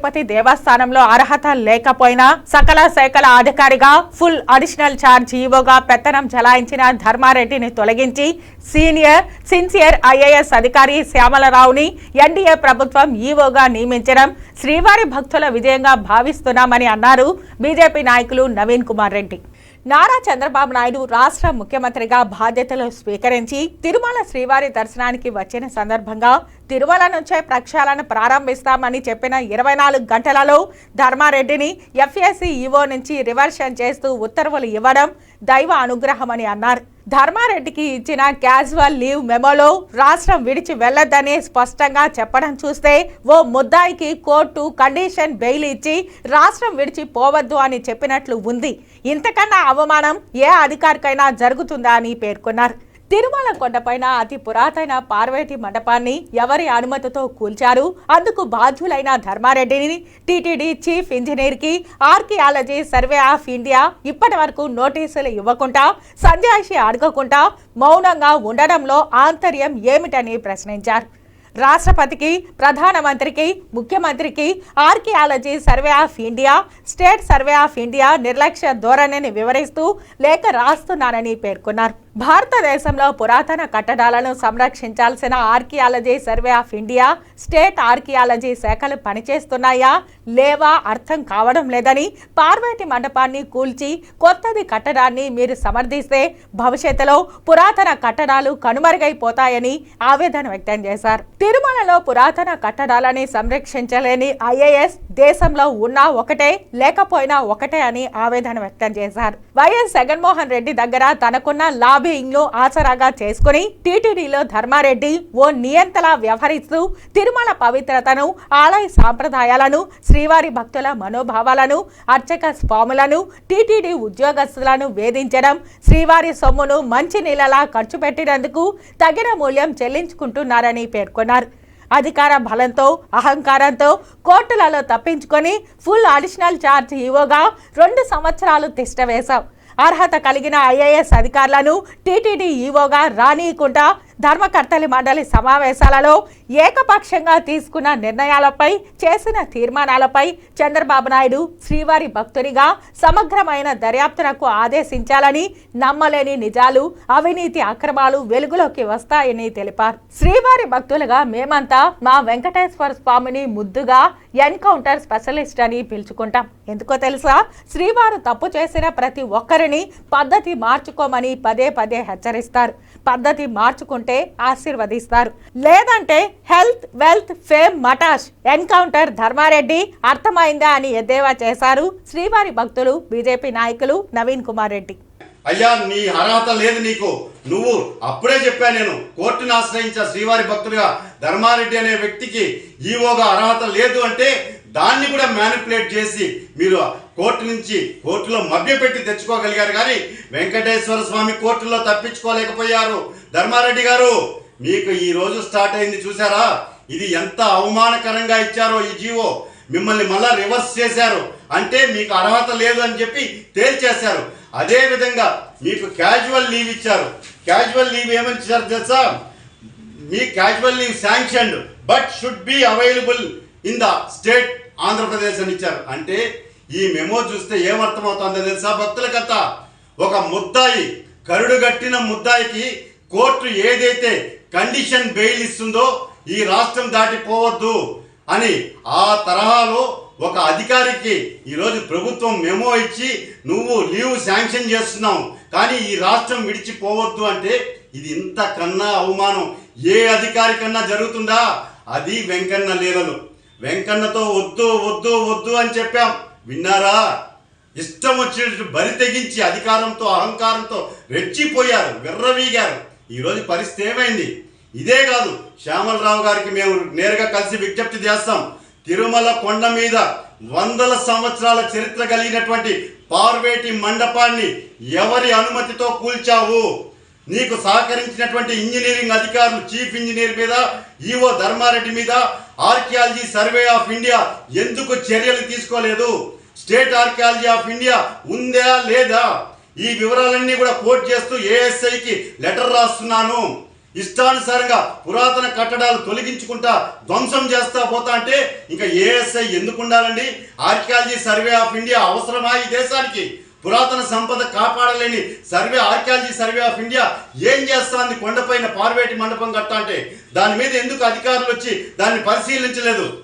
తిరుపతి దేవస్థానంలో అర్హత లేకపోయినా సకల శాఖల అధికారిగా ఫుల్ అడిషనల్ చార్జ్ ఈవోగా పెత్తనం చలాయించిన ధర్మారెడ్డిని తొలగించి సీనియర్ సిన్సియర్ ఐఏఎస్ అధికారి శ్యామలరావుని ఎన్డీఏ ప్రభుత్వం ఈవోగా నియమించడం శ్రీవారి భక్తుల విజయంగా భావిస్తున్నామని అన్నారు బీజేపీ నాయకులు నవీన్ కుమార్ రెడ్డి. నారా చంద్రబాబు నాయుడు రాష్ట్ర ముఖ్యమంత్రిగా బాధ్యతలు స్వీకరించి తిరుమల శ్రీవారి దర్శనానికి వచ్చిన సందర్భంగా తిరుమల నుంచే ప్రక్షాళన ప్రారంభిస్తామని చెప్పిన ఇరవై నాలుగు గంటలలో ధర్మారెడ్డిని ఎఫ్ఎస్సి ఈవో నుంచి రివర్షన్ చేస్తూ ఉత్తర్వులు ఇవ్వడం దైవ అనుగ్రహమని అన్నారు. ధర్మారెడ్డికి ఇచ్చిన క్యాజువల్ లీవ్ మెమోలో రాష్ట్రం విడిచి వెళ్ళొద్దని స్పష్టంగా చెప్పడం చూస్తే ఓ ముద్దాయికి కోర్టు కండిషన్ బెయిల్ ఇచ్చి రాష్ట్రం విడిచి పోవద్దు అని చెప్పినట్లు ఉంది. ఇంతకన్నా అవమానం ఏ అధికారికైనా జరుగుతుందా అని పేర్కొన్నారు. తిరుమల కొండపైన అతి పురాతన పార్వతి మండపాన్ని ఎవరి అనుమతితో కూల్చారు? అందుకు బాధ్యులైన ధర్మారెడ్డిని టీటీడీ చీఫ్ ఇంజనీర్కి ఆర్కియాలజీ సర్వే ఆఫ్ ఇండియా ఇప్పటి వరకు నోటీసులు ఇవ్వకుండా సంజాయిషి అడగకుండా మౌనంగా ఉండడంలో ఆంతర్యం ఏమిటని ప్రశ్నించారు. రాష్ట్రపతికి ప్రధానమంత్రికి ముఖ్యమంత్రికి archaeology survey of India state survey of India నిర్లక్ష్య ధోరణిని వివరిస్తూ లేఖ రాస్తున్నానని పేర్కొన్నారు. భారతదేశంలో పురాతన కట్టడాలను సంరక్షించాల్సిన archaeology survey of India state archaeology శాఖలు పనిచేస్తున్నాయా లేవా అర్థం కావడం లేదని పార్వతి మండపాన్ని కూల్చి కొత్తది కట్టడాన్ని మీరు సమర్థిస్తే భవిష్యత్తులో పురాతన కట్టడాలు కనుమరుగైపోతాయని ఆవేదన వ్యక్తం చేశారు. తిరుమలలో పురాతన కట్టడాలని సంరక్షించలేని ఐఏఎస్ దేశంలో ఉన్నా ఒకటే లేకపోయినా ఒకటే అని ఆవేదన వ్యక్తం చేశారు. వైఎస్ జగన్మోహన్ రెడ్డి దగ్గర తనకున్న లాభి ను ఆసరాగా చేసుకుని టీటీడీలో ధర్మారెడ్డి ఓ నియంతలా వ్యవహరిస్తూ తిరుమల పవిత్రతను ఆలయ సాంప్రదాయాలను శ్రీవారి భక్తుల మనోభావాలను అర్చక స్వాములను టీటీడీ ఉద్యోగస్తులను వేధించడం శ్రీవారి సొమ్మును మంచి నీళ్ళలా ఖర్చు పెట్టినందుకు తగిన మూల్యం చెల్లించుకుంటున్నారని పేర్కొన్నారు. అధికార బలంతో అహంకారంతో కోర్టులలో తప్పించుకొని ఫుల్ అడిషనల్ ఛార్జ్ ఈవోగా రెండు సంవత్సరాలు తిష్టవేశాం అర్హత కలిగిన ఐఏఎస్ అధికారులను టీటీడీ ఈవోగా రానీయకుండా ధర్మకర్తలి మండలి సమావేశాలలో ఏకపక్షంగా తీసుకున్న నిర్ణయాలపై చేసిన తీర్మానాలపై చంద్రబాబు నాయుడు శ్రీవారి భక్తునిగా సమగ్రమైన దర్యాప్తునకు ఆదేశించాలని నమ్మలేని నిజాలు అవినీతి అక్రమాలు వెలుగులోకి వస్తాయని తెలిపారు. శ్రీవారి భక్తులుగా మేమంతా మా వెంకటేశ్వర స్వామిని ముద్దుగా ఎన్కౌంటర్ స్పెషలిస్ట్ అని పిలుచుకుంటాం. ఎందుకో తెలుసా? శ్రీవారు తప్పు చేసిన ప్రతి ఒక్కరిని పద్ధతి మార్చుకోమని పదే పదే హెచ్చరిస్తారు. పద్ధతి మార్చుకుంటే ఆశీర్వదిస్తారు. లేదంటే హెల్త్ వెల్త్ ఫేమ్ మటాష్ ఎన్కౌంటర్ ధర్మారెడ్డి అర్థమైందా అని ఎద్దేవా చేశారు శ్రీవారి భక్తులు బీజేపీ నాయకులు నవీన్ కుమార్ రెడ్డి. అయ్యా నీ అర్హత లేదు నీకు. నువ్వు అప్పుడే చెప్పా నేను కోర్టును ఆశ్రయించిన శ్రీవారి భక్తుడిగా ధర్మారెడ్డి అనే వ్యక్తికి ఈవోగా అర్హత లేదు అంటే దాన్ని కూడా మ్యానిపులేట్ చేసి మీరు కోర్టు నుంచి కోర్టులో మభ్యపెట్టి తెచ్చుకోగలిగారు కానీ వెంకటేశ్వర స్వామి కోర్టులో తప్పించుకోలేకపోయారు. ధర్మారెడ్డి గారు మీకు ఈ రోజు స్టార్ట్ అయింది చూసారా? ఇది ఎంత అవమానకరంగా ఇచ్చారో ఈ జీవో. మిమ్మల్ని మళ్ళా రివర్స్ చేశారు. అంటే మీకు అర్హత లేదు అని చెప్పి తేల్చేశారు. అదే విధంగా మీకు క్యాజువల్ లీవ్ ఇచ్చారు. క్యాజువల్ లీవ్ ఏమని ఇచ్చారు తెలుసా? మీ casual leave sanctioned but should be available in the state Andhra Pradesh అని ఇచ్చారు. అంటే ఈ మెమో చూస్తే ఏమర్థమవుతుందో తెలుసా? భక్తులకంతా ఒక ముద్దాయి కరుడు కట్టిన ముద్దాయికి కోర్టు ఏదైతే కండిషన్ బెయిల్ ఇస్తుందో ఈ రాష్ట్రం దాటిపోవద్దు అని ఆ తరహాలో ఒక అధికారికి ఈరోజు ప్రభుత్వం మెమో ఇచ్చి నువ్వు లీవ్ శాంక్షన్ చేస్తున్నావు కానీ ఈ రాష్ట్రం విడిచిపోవద్దు అంటే ఇది ఇంతకన్నా అవమానం. ఏ అధికారి కన్నా జరుగుతుందా? అది వెంకన్న లీలలు. వెంకన్నతో వద్దు వద్దు వద్దు అని చెప్పాం. విన్నారా? ఇష్టం వచ్చినట్టు బరి తెగించి అధికారంతో అహంకారంతో రెచ్చిపోయారు విర్రవీగారు. ఈరోజు పరిస్థితి ఏమైంది? ఇదే కాదు శ్యామలరావు గారికి మేము నేరుగా కలిసి విజ్ఞప్తి చేస్తాం. తిరుమల కొండ మీద వందల సంవత్సరాల చరిత్ర కలిగినటువంటి పార్వేటి మండపాన్ని ఎవరి అనుమతితో కూల్చావు? నీకు సహకరించినటువంటి ఇంజనీరింగ్ అధికారులు చీఫ్ ఇంజనీర్ మీద ఈవో ధర్మారెడ్డి మీద ఆర్కియాలజీ సర్వే ఆఫ్ ఇండియా ఎందుకు చర్యలు తీసుకోలేదు? స్టేట్ ఆర్కియాలజీ ఆఫ్ ఇండియా ఉందా లేదా? ఈ వివరాలన్నీ కూడా కోట్ చేస్తూ ఏఎస్ఐకి లెటర్ రాస్తున్నాను. ఇష్టానుసారంగా పురాతన కట్టడాలు తొలగించుకుంటా ధ్వంసం చేస్తా పోతా అంటే ఇంకా ఏఎస్ఐ ఎందుకు ఉండాలండి? ఆర్కియాలజీ సర్వే ఆఫ్ ఇండియా అవసరమా ఈ దేశానికి? పురాతన సంపద కాపాడలేని survey archaeology survey of India ఏం చేస్తాంది? కొండపైన పార్వేటి మండపం కట్ట అంటే దాని మీద ఎందుకు అధికారులు వచ్చి దాన్ని పరిశీలించలేదు?